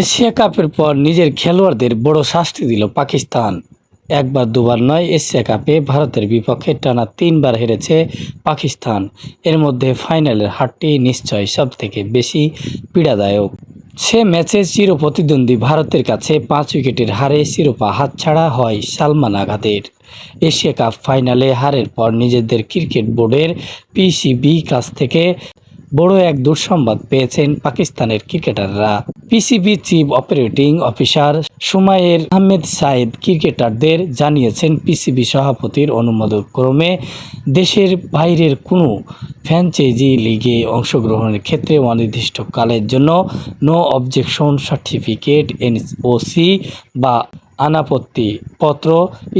Asia কাপের পর নিজের খেলোয়াড়দের বড় শাস্তি দিল পাকিস্তান। একবার, দুবার নয়, এশিয়া কাপে ভারতের বিপক্ষে টানা তিনবার হেরেছে পাকিস্তান। এর মধ্যে ফাইনালের হারটি নিশ্চয় সবথেকে বেশি পীড়াদায়ক। সে ম্যাচে চির প্রতিদ্বন্দ্বী ভারতের কাছে পাঁচ উইকেটের হারে শিরোপা হাতছাড়া হয় সালমান আঘাতের। এশিয়া কাপ ফাইনালে হারের পর নিজেদের ক্রিকেট বোর্ডের পিসিবি কাছ থেকে বড় এক দুঃসংবাদ পেয়েছেন পাকিস্তানের ক্রিকেটাররা। PCB chief operating officer Sumair Ahmed Syed ক্রিকেটারদের জানিয়েছেন পিসিবি সভাপতির অনুমোদন ক্রমে দেশের বাইরের কোনো ফ্র্যাঞ্চাইজি লিগে অংশগ্রহণের ক্ষেত্রে অনির্দিষ্টকালের জন্য নো অবজেকশন সার্টিফিকেট এনওসি বা আনাপত্তি পত্র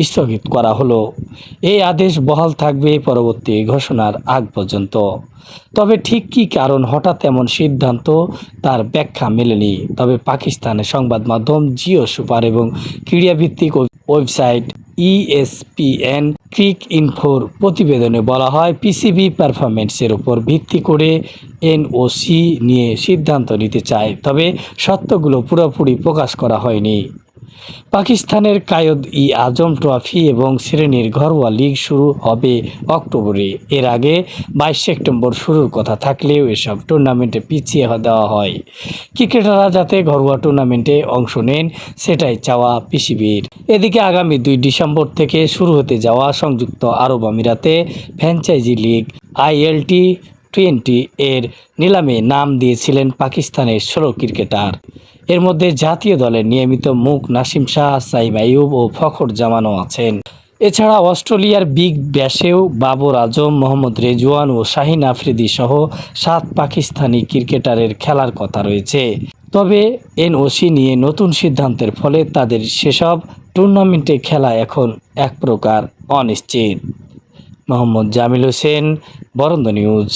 স্থগিত করা হলো। এই আদেশ বহাল থাকবে পরবর্তী ঘোষণার আগ পর্যন্ত। তবে ঠিক কী কারণ হঠাৎ এমন সিদ্ধান্ত তার ব্যাখ্যা মেলেনি। তবে পাকিস্তানের সংবাদ মাধ্যম জিও সুপার এবং ক্রীড়াভিত্তিক ওয়েবসাইট ইএসপিএন, ক্রিক ইনফোর প্রতিবেদনে বলা হয়, পিসিবি পারফরমেন্সের উপর ভিত্তি করে এনওসি নিয়ে সিদ্ধান্ত নিতে চায়। তবে সত্যগুলো পুরোপুরি প্রকাশ করা হয়নি। পাকিস্তানের কায়দ ই আজম ট্রফি এবং শ্রেণির ঘরোয়া লিগ শুরু হবে অক্টোবরে। এর আগে বাইশ সেপ্টেম্বর শুরুর কথা থাকলেও এসব টুর্নামেন্টে পিছিয়ে দেওয়া হয়। ক্রিকেটাররা যাতে ঘরোয়া টুর্নামেন্টে অংশ নেন, সেটাই চাওয়া পিসিবির। এদিকে আগামী দুই ডিসেম্বর থেকে শুরু হতে যাওয়া সংযুক্ত আরব আমিরাতে ফ্র্যাঞ্চাইজি লিগ আইএলটি টোয়েন্টি এর নিলামে নাম দিয়েছিলেন পাকিস্তানের ষোলো ক্রিকেটার। এর মধ্যে জাতীয় দলের নিয়মিত মুখ নাসিম শাহ, সাইম আইয়ুব ও ফখর জামানও আছেন। এছাড়া অস্ট্রেলিয়ার বিগ ব্যাশেও বাবর আজম, মোহাম্মদ রেজওয়ান ও শাহিন আফ্রিদি সহ সাত পাকিস্তানি ক্রিকেটারের খেলার কথা রয়েছে। তবে এনওসি নিয়ে নতুন সিদ্ধান্তের ফলে তাদের সেসব টুর্নামেন্টে খেলা এখন এক প্রকার অনিশ্চিত। মোহাম্মদ জামিল হোসেন, বরন্দ নিউজ।